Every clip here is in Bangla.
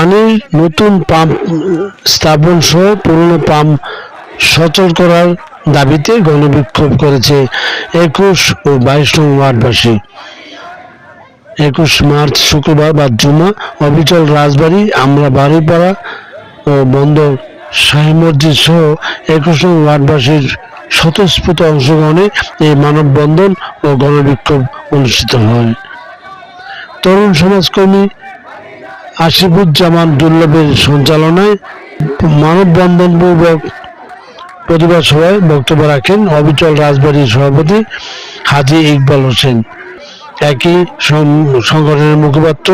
পানির নতুন পাম্প স্থাপন সহ পুরনো পাম্প সচল করার দাবিতে গণবিক্ষোভ করেছে একুশ ও বাইশ নং ওয়ার্ডবাসী। একুশ মার্চ শুক্রবার বা জুমা অবিচল রাজবাড়ী আমরা বাড়িপাড়া ও বন্দর শাহী মসজিদ সহ একুশ নং ওয়ার্ডবাসীর স্বতঃস্ফূর্ত অংশগ্রহণে এই মানববন্ধন ও গণবিক্ষোভ অনুষ্ঠিত হয়। তরুণ সমাজকর্মী আসিফুজ্জামান দুর্লভের সঞ্চালনায় মানববন্ধন পূর্বক প্রতিবাদ সভায় বক্তব্য রাখেন অবিচল রাজবাড়ির সভাপতি হাজি ইকবাল হোসেন। একই সংগঠনের মুখপাত্র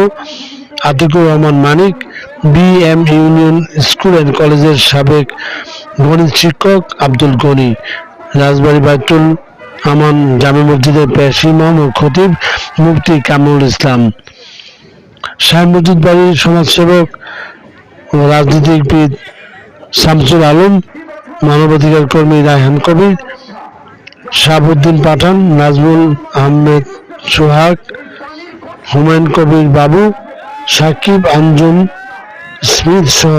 Atiqur Rahman Manik, BM union school and কলেজের সাবেক গণিত শিক্ষক আব্দুল গনি, রাজবাড়ী বাইতুল আমান জামে মসজিদের পেশ ও খতিব মুফতি কামরুল ইসলাম। শাহ মসজিদ বাড়ির সমাজসেবক ও রাজনীতিবিদ শামসুল আলম, মানবাধিকার কর্মী রায়হান কবির, শাহাবুদ্দিন পাঠান, নাজমুল আহমেদ সোহাগ, হুমায়ুন কবির বাবু, সাকিব আঞ্জুম স্মিথ সহ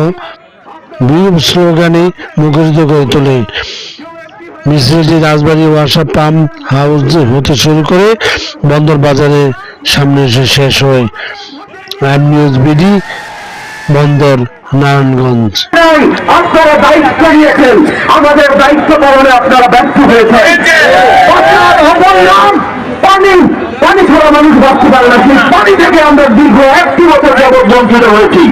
বিরূপ স্লোগানে মুখরিত করে তোলে মিছিলটি রাজবাড়ী ওয়াসা পাম্প হাউস হতে শুরু করে বন্দর বাজারের সামনে এসে শেষ হয়। আইম নিউজ বিডি বন্দর নারায়ণগঞ্জ আপনারা দায়িত্ব নিয়েছেন। আমাদের দায়িত্ব পালনে আপনারা ব্যর্থ হয়েছেন। পানি পানি ছাড়া মানুষ বাঁচতে পারে না। সেই পানি থেকে আমরা দীর্ঘ একটি বছর যাবৎ বঞ্চিত হয়েছি।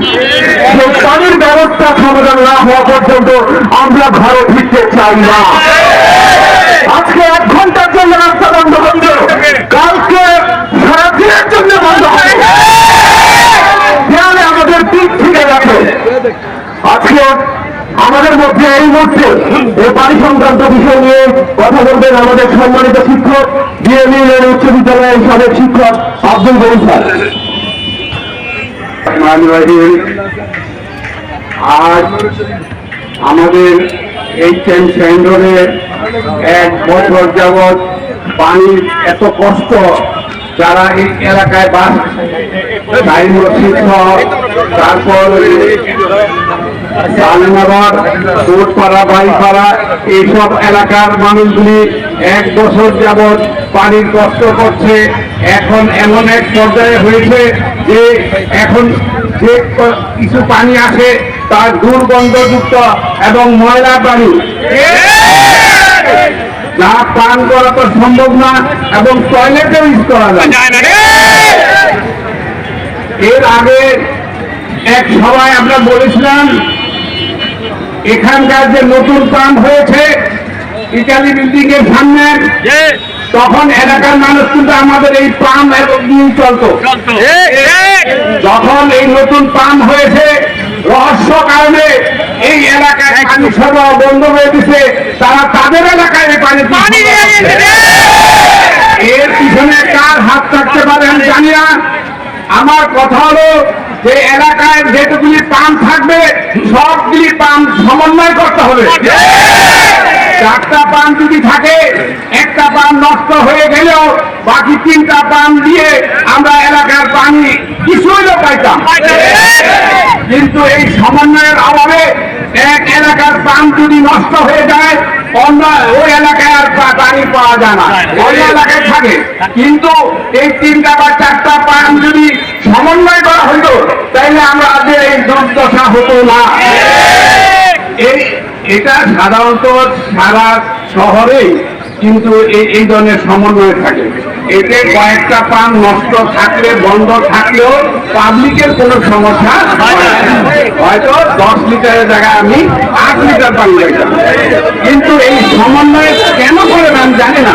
সেই পানির ব্যবস্থা সমাধান না হওয়া পর্যন্ত আমরা ঘরে ফিরতে চাই না। আজকে এক ঘণ্টার জন্য রাস্তা বন্ধ বন্ধ কালকে সারাদিনের জন্য বন্ধ হবে দেয়ালে আমাদের পিঠ থেকে রাখে আজকে আমাদের মধ্যে এই মুহূর্তে এই পানি সংক্রান্ত বিষয় নিয়ে কথা বলবেন আমাদের সম্মানিত শিক্ষক ডিএমই উচ্চ বিদ্যালয়ের সাবেক শিক্ষক আব্দুল গরিব স্যার। আজ আমাদের এই সেন্ট সেন্ডরে এক বছর যাবৎ পানির এত কষ্ট, যারা এই এলাকায় বাস শিক্ষক তারপর আলমনগর কোটপাড়া বাড়িপাড়া এইসব এলাকার মানুষগুলি এক বছর যাবৎ পানির কষ্ট করছে। এখন এমন এক পর্যায়ে হয়েছে যে এখন যে কিছু পানি আসে তার দুর্গন্ধযুক্ত এবং ময়লা পানি যা পান করা তো সম্ভব না এবং টয়লেটে ইউজ করা যায়। এর আগে এক সভায় আমরা বলেছিলাম এখানকার যে নতুন পাম্প হয়েছে ইটালি বিল্ডিং এর সামনে তখন এলাকার মানুষ কিন্তু আমাদের এই পাম্প নিয়ে চলতো। যখন এই নতুন পাম্প হয়েছে রহস্য কারণে এই এলাকায় পানি সরবরাহ বন্ধ হয়ে দিছে তারা তাদের এলাকায় পানি এর পিছনে কার হাত থাকতে পারে আমি জানি না। আমার কথা হলো যে এলাকায় যেটুকুলি পাম্প থাকবে, সবগুলি পাম্প সমন্বয় করতে হবে। চারটা পাম্প যদি থাকে, একটা পাম্প নষ্ট হয়ে গেলেও বাকি তিনটা পাম্প দিয়ে আমরা এলাকার পানি কিছু হইলেও পাইতাম। কিন্তু এই সমন্বয়ের অভাবে এক এলাকার পাম্প যদি নষ্ট হয়ে যায় অন্য ওই এলাকায় আর পানি পাওয়া যায় না। অন্য এলাকায় থাকে। কিন্তু এই তিনটা বা চারটা যদি সমন্বয় করা হইতো তাইলে আমরা আজকে এই দুর্দশা হতো না। এই এটা সাধারণত সারা শহরেই কিন্তু এই এই ধরনের সমন্বয় থাকে। এতে কয়েকটা পান নষ্ট থাকলে বন্ধ থাকলেও পাবলিকের কোনো সমস্যা হয়তো দশ লিটারের জায়গায় আমি আট লিটার পানি পাইতাম কিন্তু এই সমন্বয় কেন করে আমি জানি না।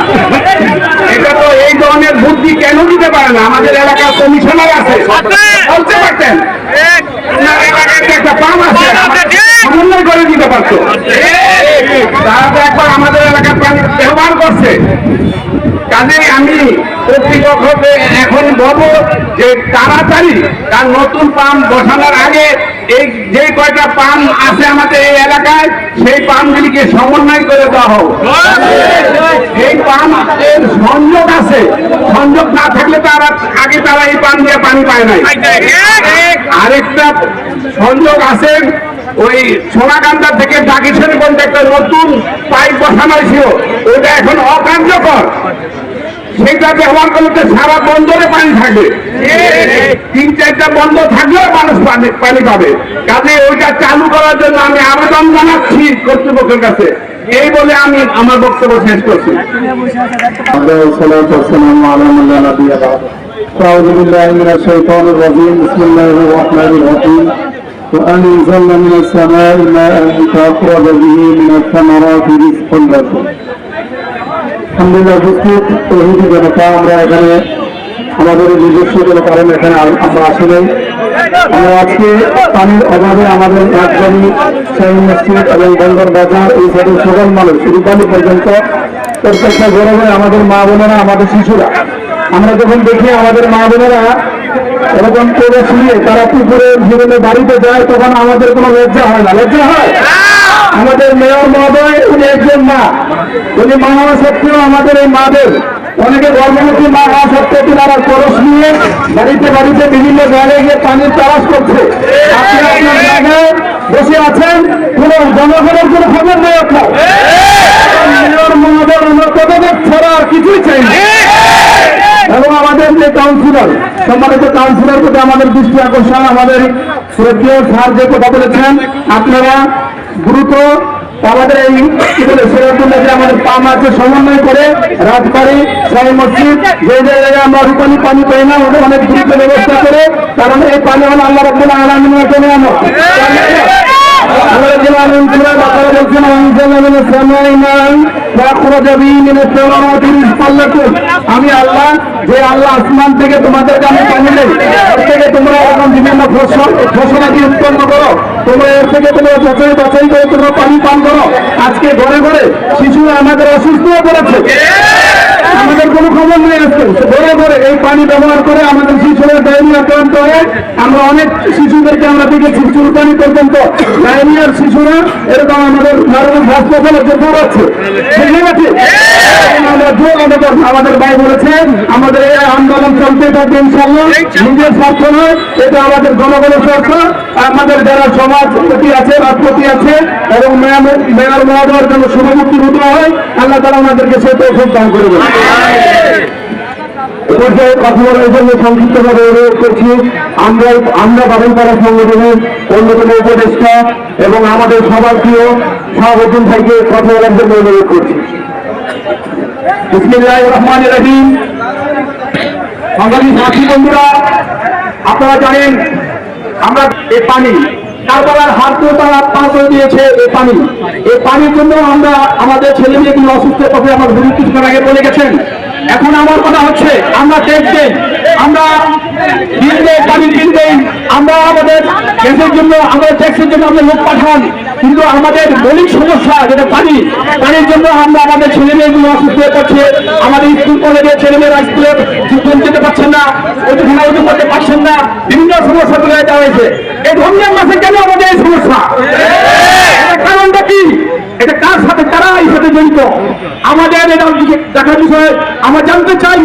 এটা তো এই ধরনের বুদ্ধি কেন দিতে পারে না? আমাদের এলাকার কমিশনার আছে। বলতে পারতেন। একটা পাম্প আছে সমন্বয় করে দিতে পারতো তারা তো একবার আমাদের এলাকার পানি ব্যবহার করছে। কাজেই আমি কর্তৃপক্ষকে এখন বলব যে তাড়াতাড়ি তার নতুন পাম্প বসানোর আগে এই যে কয়টা পাম্প আছে আমাদের এই এলাকায়, সেই পাম্পগুলিকে সমন্বয় করে দেওয়া হোক। এই পাম্পের সংযোগ আছে। সংযোগ না থাকলে তারা আগে তারা এই পাম্প দিয়ে পানি পায় নাই। আরেকটা সংযোগ আছে ওই সোনাকান্দা থেকে ডাকিছেন বলতে একটা নতুন পাইপ বসানো ছিল ওটা এখন অকার্যকর সেটা ব্যবহার করলে তো সারা বন্দরে পানি থাকবে তিন চারটা বন্ধ থাকলেও মানুষ পানি পানি পাবে কাজে ওইটা চালু করার জন্য আমি আবেদন জানাচ্ছি কর্তৃপক্ষের কাছে এই বলে আমি আমার বক্তব্য শেষ করছি والصلاة والسلام على من لا نبي بعده أعوذ بالله من الشيطان الرجيم بسم الله الرحمن الرحيم وأنزلنا من السماء ماء فأخرج به من الثمرات رزقا لكم আলহামদুলিল্লাহ উপস্থিত তহিদি জনতা আমরা এখানে আমাদের নিজস্ব কোনো কারণ এখানে আ- আমরা আসি নাই আমরা আজকে পানির অভাবে আমাদের রাজধানী শাহী মসজিদ এবং বন্দর বাজার এই সাইডের সকল মানুষ রূপালী পর্যন্ত প্রত্যেকটা গরমে আমাদের মা বোনেরা আমাদের শিশুরা আমরা যখন দেখি আমাদের মা বোনেরা এরকম করে শুয়ে তারা পুকুরে জীবনে বাড়িতে যায় তখন আমাদের কোনো লজ্জা হয় না। লজ্জা হয়? আমাদের মেয়র মহোদয় উনি একজন মা। উনি মা হওয়া সত্ত্বেও আমাদের এই মাদের। অনেকে গর্ভবতী মা হওয়া সত্ত্বেও তিনারা কলস নিয়ে বাড়িতে বাড়িতে বিভিন্ন জায়গায় গিয়ে পানির তালাশ করছে। আপনি আপনার জায়গায় বসে আছেন কোন জনগণের কোনো খবর নেই আপনার মেয়র মহোদয় পদক্ষেপ ছাড়া আর কিছুই চাই না। এবং আমাদের যে কাউন্সিলর সম্মানিত কাউন্সিলর প্রতি আমাদের দৃষ্টি আকর্ষণ আমাদের শ্রদ্ধেয় স্যার যে কথা বলেছেন আপনারা দ্রুত আমাদের এই কি বলে সিরাজুল্লাহ যে আমাদের পাম আছে সমন্বয় করে রাজবাড়ি সাই মসজিদ যে যে জায়গায় আমরা রূপালী পানি পাই না ওদের অনেক দ্রুত ব্যবস্থা করে কারণ এই পানি হলো আল্লাহ রব্বুল আলমিনের জন্য আমরা যেমন সুরা বাকারা বলছেন অঞ্চল সামাই নাই وأخرج به من الثمرات رزقا لكم আমি আল্লাহ, যে আল্লাহ আসমান থেকে তোমাদেরকে আমি দেই এর থেকে তোমরা এখন বিভিন্ন ফসল ফসলাদি উৎপন্ন করো। তোমরা এর থেকে তোমরা যাচাই বাছাই করে তোমরা পানি পান করো। আজকে ঘরে ঘরে শিশুরা আমাদের অসুস্থ হয়ে পড়েছে। আমাদের কোনো খবর নেই আজকে। ঘরে ঘরে এই পানি ব্যবহার করে আমাদের শিশুরা ডায়রিয়া আক্রান্ত হয়ে, আমরা অনেক শিশুদেরকে আমরা দেখেছি চুলকানি পর্যন্ত। ডায়রিয়ার শিশুরা এরকম আমাদের নারায়ণ হাসপাতালে যে দৌড়াচ্ছে ঠিক আছে? জোর আমাদের ভাই বলেছেন, আমাদের এই আন্দোলন চলতে থাকবে ইনশাল্লাহ নিজের স্বার্থ নয়, এটা আমাদের জনগণের স্বার্থ। আমাদের যারা সমাজ প্রতি আছে রাজপ্রতি আছে, এবং মেয়র মহোদয়ের জন্য শুভমুক্তি হতে হয়, আল্লাহ তারা আমাদেরকে সে তৌফিক দান করে দেবে পর্যায়ে কথা বলার জন্য সংক্ষিপ্তভাবে অনুরোধ করছি, আমরা আমরা উপদেষ্টা এবং আমাদের সবার প্রিয় শাহাবুদ্দিন ভাইকে কথা বলার জন্য অনুরোধ করছি। রহমান রহিম। সংগ্রামী সাথী বন্ধুরা, আপনারা জানেন, আমরা এ পানি, কারবালার হাত দিয়ে তারা পাঁচ দিয়েছে এ পানি। এ পানির জন্য আমরা আমাদের ছেলে মেয়েগুলো অসুস্থ কথা আমার গুরু কিছুক্ষণ আগে বলে গেছেন এখন আমার কথা হচ্ছে, আমরা দেখতে আমরা দেই পানি বিল দেই, আমরা আমাদের গ্যাসের জন্য, আমাদের ট্যাক্সের জন্য আমরা লোক পাঠান, কিন্তু আমাদের মৌলিক সমস্যা যেটা পানি, পানির জন্য আমরা আমাদের ছেলে মেয়েগুলো অসুস্থ হয়ে পড়ছে, আমাদের স্কুল কলেজের ছেলে মেয়েরা স্কুলে যেতে পারছেন না ওইখানে করতে পারছেন না, বিভিন্ন সমস্যা তুলে দেওয়া হয়েছে। এই রমজান মাসে কেন আমাদের এই সমস্যা? এটার কি? এটা কার সাথে কারা এই সাথে জড়িত? আমাদের এটা দেখার বিষয়ে আমরা জানতে চাই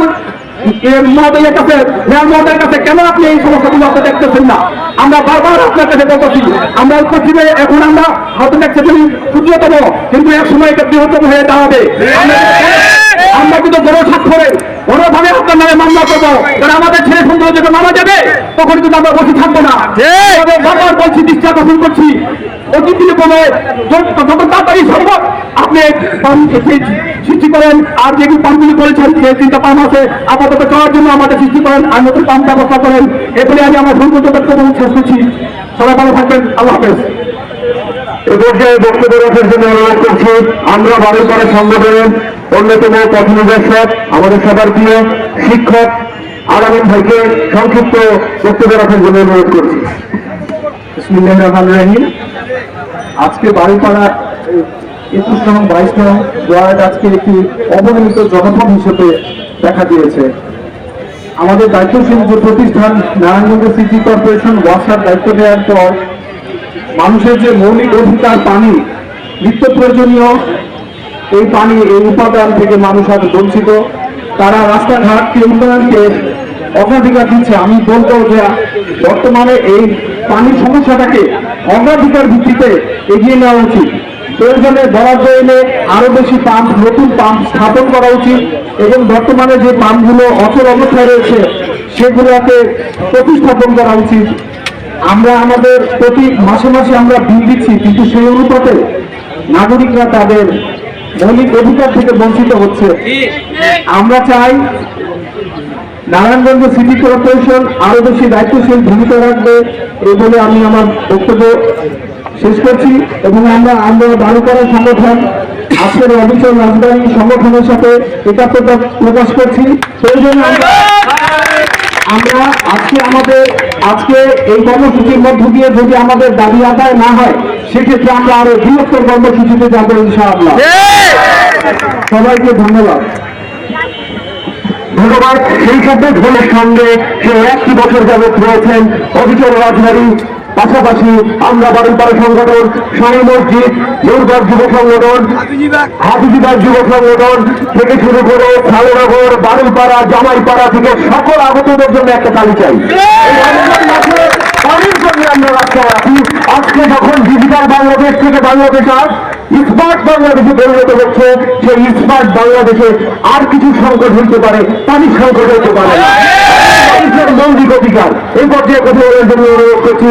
কাছে কেন আপনি এই না? আমরা আমরা এখন আমরা হয়তো কিন্তু এক সময় এটা হয়ে কিন্তু স্বাক্ষরে বড়ভাবে আপনার নামে মামলা করব। কারণ আমাদের ছেলে সুন্দর যখন মারা যাবে তখন কিন্তু আমরা বসে থাকব না। বারবার বলছি দৃষ্টি আকর্ষণ করছি। অতি বিলম্বে যত তাড়াতাড়ি সম্ভব আপনি সৃষ্টি করেন। আর পাম্পগুলি করেছেন যে তিনটা পাম্প আছে। আপাতত খাওয়ার জন্য আমাদের সৃষ্টি করেন। আর নতুন পাম্প ব্যবস্থা করেন। এরপরে আমি আমার সংকল্প বক্তব্য শেষ করছি। সবাই ভালো থাকবেন। আল্লাহ হাফেজ। বক্তব্য রাখার জন্য অনুরোধ করছি, আমরা সংগঠনের অন্যতম আমাদের সবার প্রিয় শিক্ষক ভাইকে সংক্ষিপ্ত বক্তব্য রাখার জন্য অনুরোধ করছি। আজকে বাড়িপাড়া একুশ নং, বাইশ নং ওয়ার্ড আজকে একটি অবহেলিত জনপদ হিসেবে দেখা দিয়েছে। আমাদের দায়িত্বশীল যে প্রতিষ্ঠান, নারায়ণগঞ্জ সিটি কর্পোরেশন, ওয়াসার দায়িত্ব নেওয়ার পর মানুষের যে মৌলিক অধিকার পানি নিত্য প্রয়োজনীয় এই পানি, এই উপাদান থেকে মানুষ আজ বঞ্চিত। তারা রাস্তাঘাটকে উন্নয়নকে অগ্রাধিকার দিচ্ছে। আমি বলব যে বর্তমানে এই পানির সমস্যাটাকে অগ্রাধিকার ভিত্তিতে এগিয়ে নেওয়া উচিত। প্রয়োজনে বরাদ্দ এলে আরও বেশি পাম্প, নতুন পাম্প স্থাপন করা উচিত এবং বর্তমানে যে পাম্পগুলো অচল অবস্থায় রয়েছে, সেগুলোকে প্রতিস্থাপন করা উচিত। আমরা আমাদের প্রতি মাসে মাসে আমরা বিল দিচ্ছি, কিন্তু সেই অনুপাতে নাগরিকরা তাদের মৌলিক অধিকার থেকে বঞ্চিত হচ্ছে। আমরা চাই নারায়ণগঞ্জ সিটি কর্পোরেশন আরও বেশি দায়িত্বশীল ভূমিকা রাখবে এই বলে আমি আমার বক্তব্য শেষ করছি এবং আমরা আমরা বালুপাড়া সংগঠন, আজকের অবিচল রাজধানী সংগঠনের সাথে একাত্মতা প্রকাশ করছি। প্রয়োজনে আমরা আমরা আজকে আমাদের আজকে এই কর্মসূচির মধ্য দিয়ে যদি আমাদের দাবি আদায় না হয় সেক্ষেত্রে আমরা আরও বৃহত্তর কর্মসূচিতে যাব ইনশাআল্লাহ। সবাইকে ধন্যবাদ। ধন্যবাদ। সেই সাথে ধনের সঙ্গে সে একটি বছর যাবৎ রয়েছেন অবিচল রাজবাড়ি পাশাপাশি আমরা বাড়িপাড়া সংগঠন স্বামী মসজিদ দুর্গর যুব সংগঠন হাফিজিবাগ যুব সংগঠন থেকে শুরু করে খালেনগর বারুইপাড়া, জামাইপাড়া থেকে সকল আগতদের জন্য একটা তালি চাই। আজকে যখন ডিজিটাল বাংলাদেশ থেকে বাংলাদেশ আজ স্মার্ট বাংলাদেশে পরিণত হচ্ছে। সেই স্মার্ট বাংলাদেশে আর কিছু সংকট হইতে পারে পানির সংকট হইতে পারে। না। মৌলিক অধিকার, এই পর্যায়ে কথা বলার জন্য অনুরোধ করছি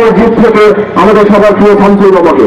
মসজিদ থেকে আমাদের সবার প্রিয় শামসুল বাবাকে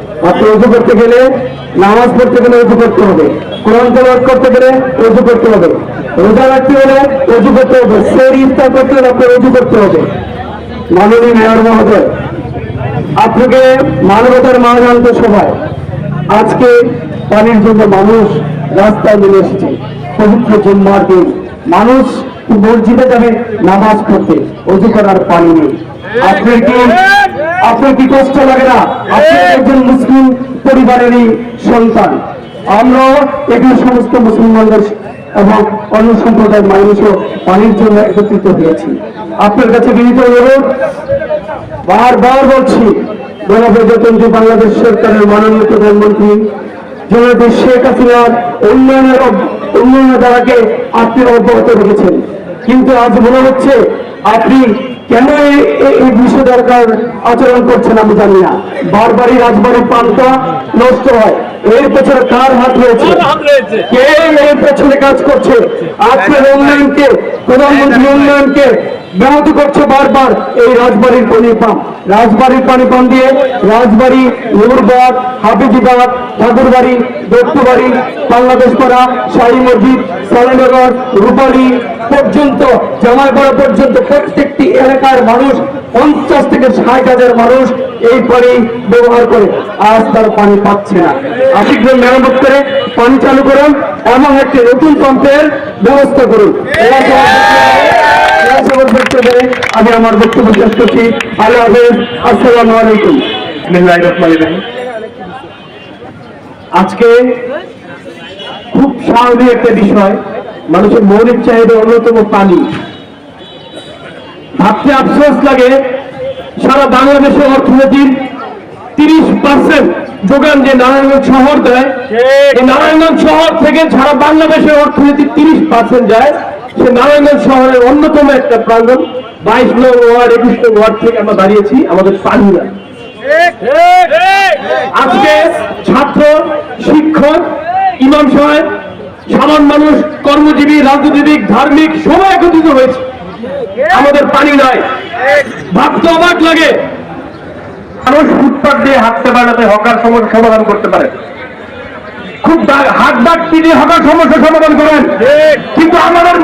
আপনি উজু করতে গেলে, নামাজ পড়তে গেলে উজু করতে হবে। কোরআন তেলাওয়াত করতে গেলে উজু করতে হবে। রোজা রাখতে হলে উজু করতে হবে। সেহরি ইফতার করতে হলে আপনার উজু করতে হবে। মাননীয় মেয়র মহোদয়, আপনাকে মানবতার মান আনতে সভায় আজকে পানির জন্য মানুষ রাস্তায় নেমে এসেছে। পবিত্র জুম্মার দিন। মানুষ মসজিদে যাবে নামাজ পড়তে। অজু করার পানি নেই। আপনার কি আপনার কি কষ্ট লাগে না? আপনি একজন মুসলিম পরিবারেরই সন্তান। আমরা এখানে সমস্ত মুসলমানদের এবং অন্য সম্প্রদায়ের মানুষও পানির জন্য একত্রিত হয়েছি। আপনার কাছে বিনীত অনুরোধ বারবার বলছি গণপ্রজাতন্ত্রী বাংলাদেশ সরকারের মাননীয় প্রধানমন্ত্রী জননেত্রী শেখ হাসিনার উন্নয়নের উন্নয়নের দ্বারাকে আপনি অব্যাহত রেখেছেন। কিন্তু আজ মনে হচ্ছে আপনি কেন এই- বিষয় দরকার আচরণ করছেন আমি জানি না। বারবারই রাজবাড়ির পান্তা নষ্ট হয়। এর পেছনে কার হাত রয়েছে? কে এর পেছনে কাজ করছে? আজকের উন্নয়নকে প্রধানমন্ত্রী উন্নয়নকে ব্যাহত করছে বারবার এই রাজবাড়ির পানি পাম্প রাজবাড়ির পানি পাম্প দিয়ে রাজবাড়ি, নুরবাগ হাফিজিবাগ ঠাকুরবাড়ি, দত্তবাড়ি, বাংলাদেশ পাড়া, শাহী মসজিদ সালেনগর রূপালী পর্যন্ত জামাইপাড়া পর্যন্ত প্রত্যেকটি এলাকার মানুষ, পঞ্চাশ থেকে ষাট হাজার মানুষ এই পানি ব্যবহার করে। আজ তার পানি পাচ্ছে না। আশিকজন মেরামত করে পানি চালু করুন এবং একটি নতুন পাম্পের ব্যবস্থা করুন। এরা করতে পেরে আমি আমার বক্তব্য শেষ করছি। আল্লাহ হাফেজ আসসালামু আলাইকুম। আজকে খুব স্বাভাবিক একটা বিষয় মানুষের মৌলিক চাহিদা অন্যতম পানি। ভাবতে আফসোস লাগে সারা বাংলাদেশের অর্থনীতির তিরিশ পার্সেন্ট যোগান যে নারায়ণগঞ্জ শহর দেয় এই নারায়ণগঞ্জ শহর থেকে সারা বাংলাদেশের অর্থনীতি তিরিশ পার্সেন্ট যায়। সে নারায়ণগঞ্জ শহরের অন্যতম একটা প্রাঙ্গণ, বাইশ নং ওয়ার্ড, একুশ নং ওয়ার্ড থেকে আমরা দাঁড়িয়েছি, আমাদের পানি আজকে ছাত্র, শিক্ষক, ইমাম সাহেব, সাধারণ মানুষ, কর্মজীবী, রাজনীতিবিদ, ধার্মিক, সবাই একত্রিত হয়েছে। আমাদের পানি নাই। ভাবতে অবাক লাগে। মানুষ ফুটপাত দিয়ে হাঁটতে পারাতে হকার সমস্যা সমাধান করতে পারে। খুব হাত ডাক পিটিয়ে হকার সমস্যা সমাধান করেন। কিন্তু আমাদের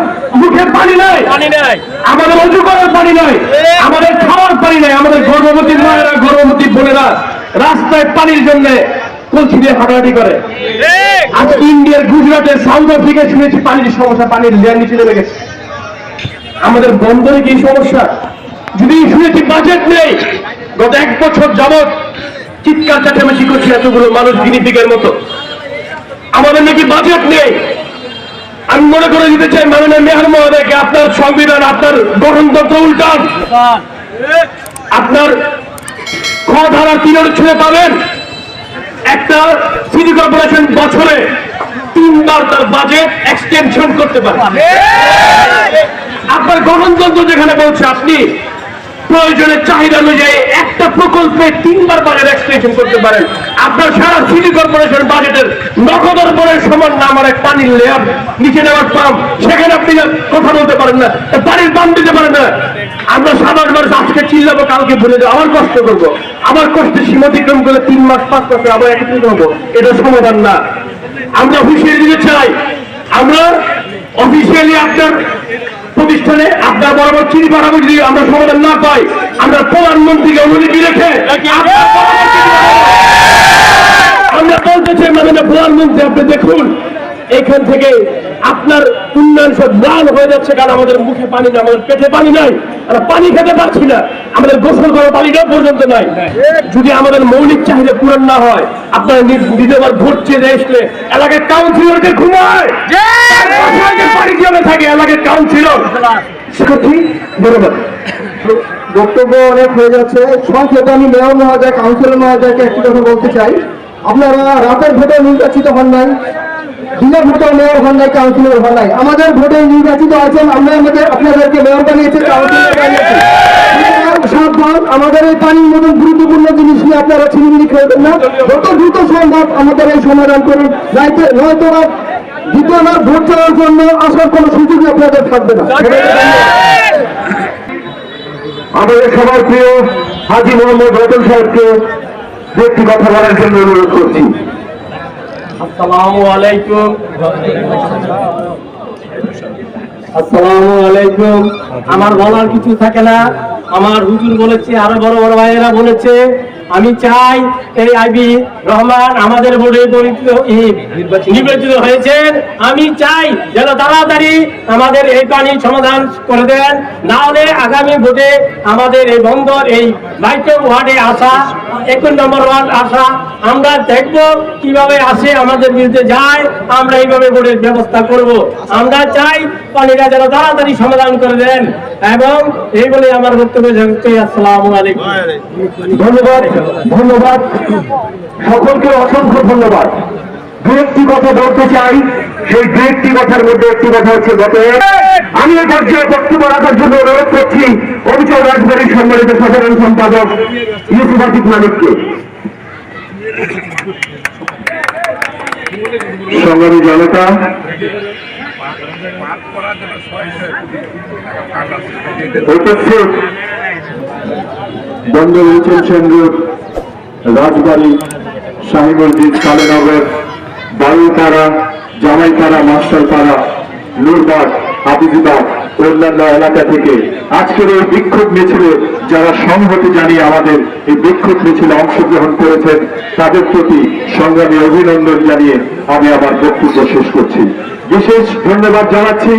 মুখে পানি নাই। পানি নাই। আমাদের অজু করার পানি নাই। আমাদের খাওয়ার পানি নাই। আমাদের গর্ভবতী মায়েরা গর্ভবতী বোনেরা রাস্তায় পানির জন্য কলসি দিয়ে হাঁটাহাঁটি করে। ইন্ডিয়ার গুজরাটের সাউথ আফ্রিকায় শুনেছি পানির সমস্যা পানির লেয়ার নিচে নেমে গেছে। আমাদের বন্দরে কি সমস্যা? যদি শুনেছি বাজেট নেই গত এক বছর যাবৎ চিৎকার চাটামাচি করছে এতগুলো মানুষ গিনিপিকের মতো। আমাদের নাকি বাজেট নেই। আমি মনে করে দিতে চাই, মাননীয় মেহর মহোদয়কে আপনার সংবিধান, আপনার গঠনতন্ত্র উল্টান। আপনার খ তিন ছুঁড়ে পাবেন। একটা সিটি কর্পোরেশন বছরে তিনবার তার বাজেট এক্সটেনশন করতে পারে। আপনার গঠনতন্ত্র যেখানে বলছে আপনি প্রয়োজনের চাহিদা অনুযায়ী একটা প্রকল্পে তিনবার বাজেট এক্সটেনশন করতে পারেন। আপনার সারা সিটি কর্পোরেশন বাজেটের নগদর পরের সমান না, আমার এক পানির লেয়ার নিচে নেওয়ার পাম্প, সেখানে আপনি কথা বলতে পারেন না পানির পাম্প দিতে পারেন না। আমরা সাধারণ মানুষ আজকে চিল্লাবো, কালকে ভুলে যাব, আবার কষ্ট করব। আমার কষ্টের সীমাতিক্রম করে তিন মাস, পাঁচ মাসে আবার একত্রিত হব, এটা সমাধান না। আমরা হুঁশিয়ারি দিতে চাই। আমরা অফিসিয়ালি আপনার প্রতিষ্ঠানে আপনার বরাবর চিনি পাঠাবো যদি আমরা সমাধান না পাই আমরা প্রধানমন্ত্রীকে অনুমতি রেখে আমরা বলতে চাই মাননীয় প্রধানমন্ত্রী আপনি দেখুন এখান থেকে আপনার উন্নয়ন সব লাল হয়ে যাচ্ছে কারণ আমাদের মুখে পানি না আমাদের পেটে পানি নাই। আমরা পানি খেতে পারছি না। আমাদের গোসল করার পানিটাও পর্যন্ত নাই। যদি আমাদের মৌলিক চাহিদা পূরণ না হয়, আপনারা দ্বিতীয়বার ভোট চেয়ে আসলে এলাকার কাউন্সিলরকে ঘুমায়। পানি জমে থাকে, এলাকার কাউন্সিলর সত্যি ধন্যবাদ বক্তব্য অনেক হয়ে যাচ্ছে। সংক্ষেপে আমি মেয়র মহোদয় কাউন্সিলর মহোদয়কে একটি কথা বলতে চাই। আপনারা রাতের ভোটে নির্বাচিত হন নাই। দিনের ভোটে মেয়র হন নাই কাউন্সিলর হন নাই। আমাদের ভোটে নির্বাচিত আছেন, আমরা আমাদের আপনাদেরকে মেয়র বানিয়েছি আমাদের এই পানির মতন গুরুত্বপূর্ণ জিনিস নিয়ে আপনারা ছিনিমিনি খেলবেন না। যত দ্রুত সম্ভব আমাদের এই সমাধান করুন। নয়তো নয়তো দ্বিতীয়বার ভোট চাওয়ার জন্য আসার কোনো সুযোগই আপনাদের থাকবে না। আমাদের সবার প্রিয় হাজি মোহাম্মদ রতন সাহেবকে একটি কথা বলার জন্য অনুরোধ করছি। আসসালামু আলাইকুম। আসসালামু আলাইকুম। আমার বলার কিছু থাকে না। আমার হুজুর বলেছে, আরও বড় বড় ভাইয়েরা বলেছে আমি চাই এই আইবি রহমান আমাদের বোর্ডে নির্বাচিত হয়েছেন। আমি চাই যেন তাড়াতাড়ি আমাদের এই পানির সমাধান করে দেন। না হলে আগামী ভোটে আমাদের এই বন্দর এই মাইক্রো ওয়ার্ডে আসা একুশ নম্বর ওয়ার্ড আসা আমরা দেখব কীভাবে আসে আমাদের বিরুদ্ধে যায় আমরা এইভাবে ভোটের ব্যবস্থা করব। আমরা চাই পানিটা যেন তাড়াতাড়ি সমাধান করে দেন। এবং এই বলে আমার বক্তব্য জানাচ্ছি আসসালামু আলাইকুম। ধন্যবাদ। ধন্যবাদ। সকলকে অসংখ্য ধন্যবাদ। দু একটি কথা বলতে চাই, সেই দু একটি কথার মধ্যে একটি কথা হচ্ছে গত আমি এই পর্যায়ে বক্তব্য রাখার জন্য অনুরোধ করছি অভিযোগ রাজবাড়ির সম্মানিত সাধারণ সম্পাদক ইউসুফ আতিক সংগ্রামী জনতা, উপস্থিত বন্দর উচ্চল কেন্দ্র রাজবাড়ি শাহী মসজিদ কালেনগর বায়ুপাড়া জামাইপাড়া মাস্টারপাড়া নুরবাগ, হাফিজবাগ, অন্যান্য এলাকা থেকে। আজকের এই বিক্ষোভ মিছিলে, যারা সংহতি জানিয়ে আমাদের এই বিক্ষোভ মিছিলে অংশগ্রহণ করেছেন, তাদের প্রতি সংগ্রামী অভিনন্দন জানিয়ে আমি আমার বক্তব্য শেষ করছি। বিশেষ ধন্যবাদ জানাচ্ছি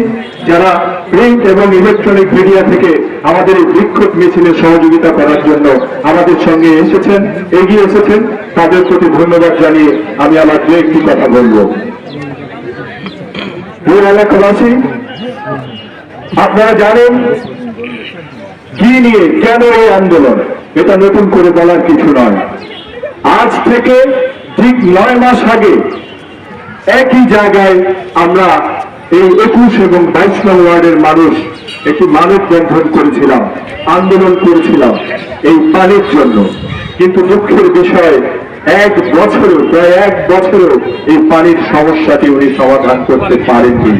যারা প্রিন্ট এবং ইলেকট্রনিক মিডিয়া থেকে আমাদের এই বিক্ষোভ মিছিলে সহযোগিতা করার জন্য আমাদের সঙ্গে এসেছেন, এগিয়ে এসেছেন। তাদের প্রতি ধন্যবাদ জানিয়ে আমি আমার দু একটি কথা বলব। এলাকাবাসী, আপনারা জানেন কি নিয়ে কেন এই আন্দোলন? এটা নতুন করে বলার কিছু নয়। আজ থেকে ঠিক নয় মাস আগে একই জায়গায় আমরা এই একুশ এবং বাইশ নং ওয়ার্ডের মানুষ একটি মানববন্ধন করেছিলাম, আন্দোলন করেছিলাম এই পানির জন্য। কিন্তু দুঃখের বিষয়, এক বছরেও, প্রায় এক বছরেও এই পানির সমস্যাটি উনি সমাধান করতে পারেননি।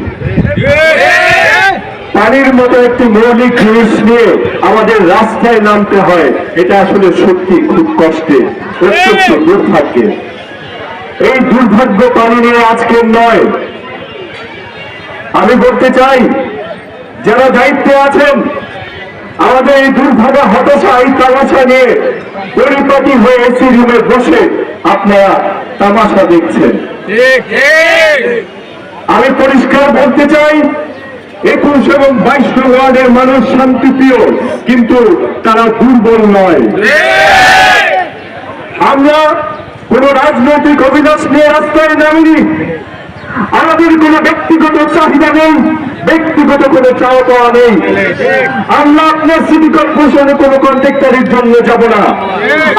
পানির মতো একটি মৌলিক জিনিস নিয়ে আমাদের রাস্তায় নামতে হয়, এটা আসলে সত্যি খুব কষ্টে অত্যন্ত দুর্ভাগ্যের এই দুর্ভাগ্য পানি নিয়ে আজকের নয়। আমি বলতে চাই, যারা দায়িত্বে আছেন, আমাদের এই দুর্ভাগা হতাশা, এই তামাশা নিয়ে পরিপাটি হয়ে এসি রুমে বসে আপনারা তামাশা দেখছেন। আমি পরিষ্কার বলতে চাই, একুশ এবং বাইশ ওয়ার্ডের মানুষ শান্তিপ্রিয়, কিন্তু তারা দুর্বল নয়। আমরা কোন রাজনৈতিক অভিলাষ নিয়ে রাস্তায় নামিনি। আমাদের কোন ব্যক্তিগত চাহিদা নেই। ব্যক্তিগত কোনো চাওয়া পাওয়া নেই। আমরা আপনার সিটি কর্পোরেশনে কোনো কন্ট্রাক্টারের জন্য যাব না।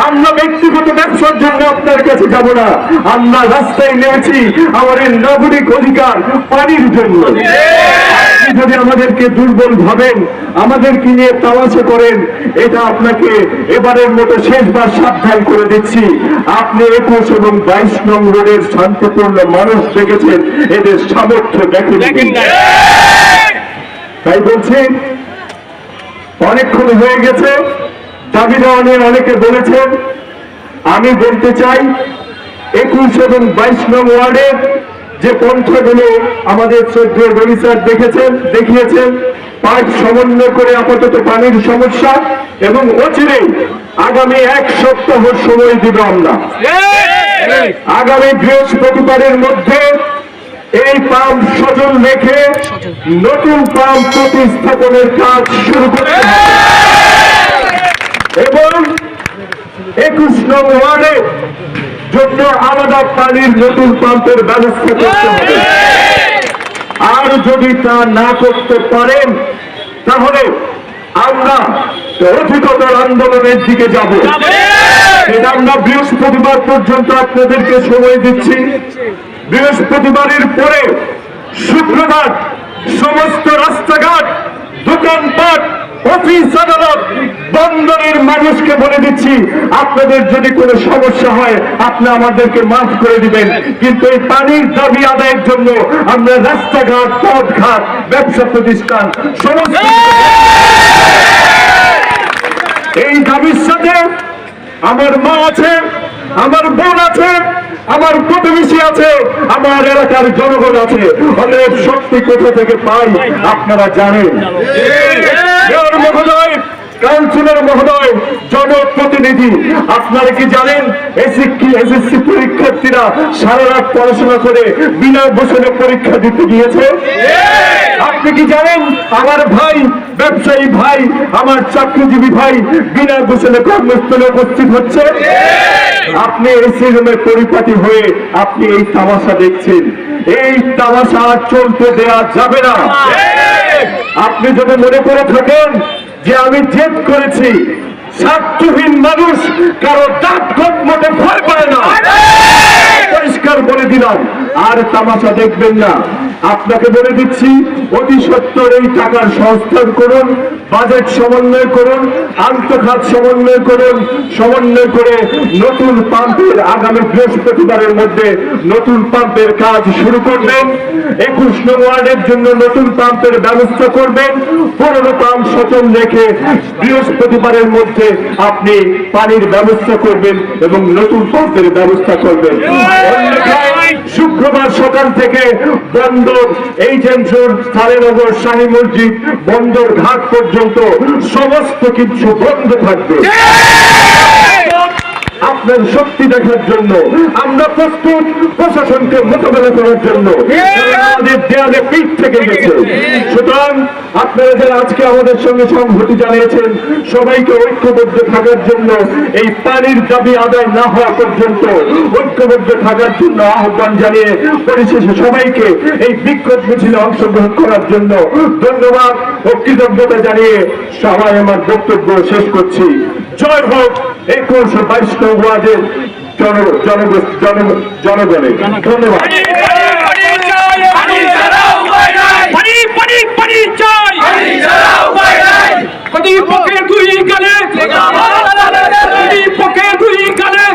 আমরা ব্যক্তিগত ব্যবসার জন্য আপনার কাছে যাব না। আমরা রাস্তায় নেমেছি আমাদের নাগরিক অধিকার পানির জন্য। যদি আমাদেরকে দুর্বল ভাবেন, আমাদেরকে নিয়ে তামাশা করেন, এটা আপনাকে এবারের মতো শেষবার সাবধান করে দিচ্ছি। আপনি একুশ এবং বাইশ নং রোডের শান্তিপূর্ণ মানুষ দেখেছেন, এদের সামর্থ্য দেখেন। তাই বলছি অনেকক্ষণ হয়ে গেছে দাবি দেওয়া নিয়ে অনেকে বলেছেন আমি বলতে চাই একুশ এবং বাইশ নং ওয়ার্ডের যে পন্থাগুলো আমাদের শ্রদ্ধেয় রবি স্যার দেখেছেন দেখিয়েছেন পাঁচ সমন্বয় করে আপাতত পানির সমস্যা এবং অচিরেই আগামী এক সপ্তাহ সময় দিব আমরা। আগামী বৃহস্পতিবারের মধ্যে এই পাম্প সচল রেখে নতুন পাম্প প্রতিস্থাপনের কাজ শুরু করতে এবং একুশ নং ওয়ার্ডে জন্য আলাদা পানির নতুন পাম্পের ব্যবস্থা করতে হবে। আর যদি তা না করতে পারেন তাহলে আমরা অধিকতর আন্দোলনের দিকে যাব। এটা আমরা বৃহস্পতিবার পর্যন্ত আপনাদেরকে সময় দিচ্ছি। বৃহস্পতিবারের পরে শুক্রবার সমস্ত রাস্তাঘাট দোকানপাট অফিস আদালত বন্দরের মানুষকে বলে দিচ্ছি আপনাদের যদি কোনো সমস্যা হয় আপনি আমাদেরকে মাফ করে দিবেন। কিন্তু এই পানির দাবি আদায়ের জন্য আমরা রাস্তাঘাট পথঘাট ব্যবসা প্রতিষ্ঠান সমস্ত এই দাবির সাথে আমার মা আছে আমার বোন আছে আমার প্রতিবেশী আছে আমার এলাকার জনগণ আছে। অনেক শক্তি কোথা থেকে পাই আপনারা জানেন। মহোদয় কাউন্সিলর মহোদয় জনপ্রতিনিধি আপনারা কি জানেন এসএসসি পরীক্ষার্থীরা সারা রাত পড়াশোনা করে বিনা বছরে পরীক্ষা দিতে গিয়েছে? আপনি কি জানেন আমার ভাই ব্যবসায়ী ভাই আমার চাকরিজীবী ভাই বিনা গোসলে কর্মস্থলে উপস্থিত হচ্ছে? আপনি এসি রুমে পরিপাটি হয়ে আপনি এই তামাশা দেখছেন। এই তামাশা চলতে দেয়া যাবে না। আপনি যদি মনে করে থাকেন যে আমি জেদ করেছি স্বার্থহীন মানুষ কারও দাঁত মতে ভয় পায় না। পরিষ্কার বলে দিলাম আর তামাশা দেখবেন না। আপনাকে বলে দিচ্ছি, অতি সত্তর এই টাকার সংস্থান করুন, বাজেট সমন্বয় করুন, আন্তঃখাত সমন্বয় করুন, সমন্বয় করে নতুন পাম্পের আগামী বৃহস্পতিবারের মধ্যে নতুন পাম্পের কাজ শুরু করবেন, একুশ নং ওয়ার্ডের জন্য নতুন পাম্পের ব্যবস্থা করবেন পুরনো পাম্প সচল রেখে বৃহস্পতিবারের মধ্যে আপনি পানির ব্যবস্থা করবেন এবং নতুন পাম্পের ব্যবস্থা করবেন। অন্যথায় শুক্রবার সকাল থেকে বন্দর, এই রোড সালেনগর, শাহী মসজিদ, বন্দর ঘাট পর্যন্ত সমস্ত কিছু বন্ধ থাকবে। আপনার শক্তি দেখার জন্য, আমরা প্রস্তুত প্রশাসনকে মোকাবেলা করার জন্য। দেয়ালে পিঠ থেকে গেছে। সুতরাং আপনারা যারা আজকে আমাদের সঙ্গে সংহতি জানিয়েছেন, সবাইকে ঐক্যবদ্ধ থাকার জন্য, এই পানির দাবি আদায় না হওয়া পর্যন্ত ঐক্যবদ্ধ থাকার জন্য আহ্বান জানিয়ে পরিশেষে সবাইকে এই বিক্ষোভ মিছিলে অংশগ্রহণ করার জন্য ধন্যবাদ ও কৃতজ্ঞতা জানিয়ে সবাই আমার বক্তব্য শেষ করছি। জয় হোক একুশ বাইশ ওয়ার্ডের জনগণের। ধন্যবাদ। প্রতিপক্ষের দুই গালে? প্রতিপক্ষের দুই গালে?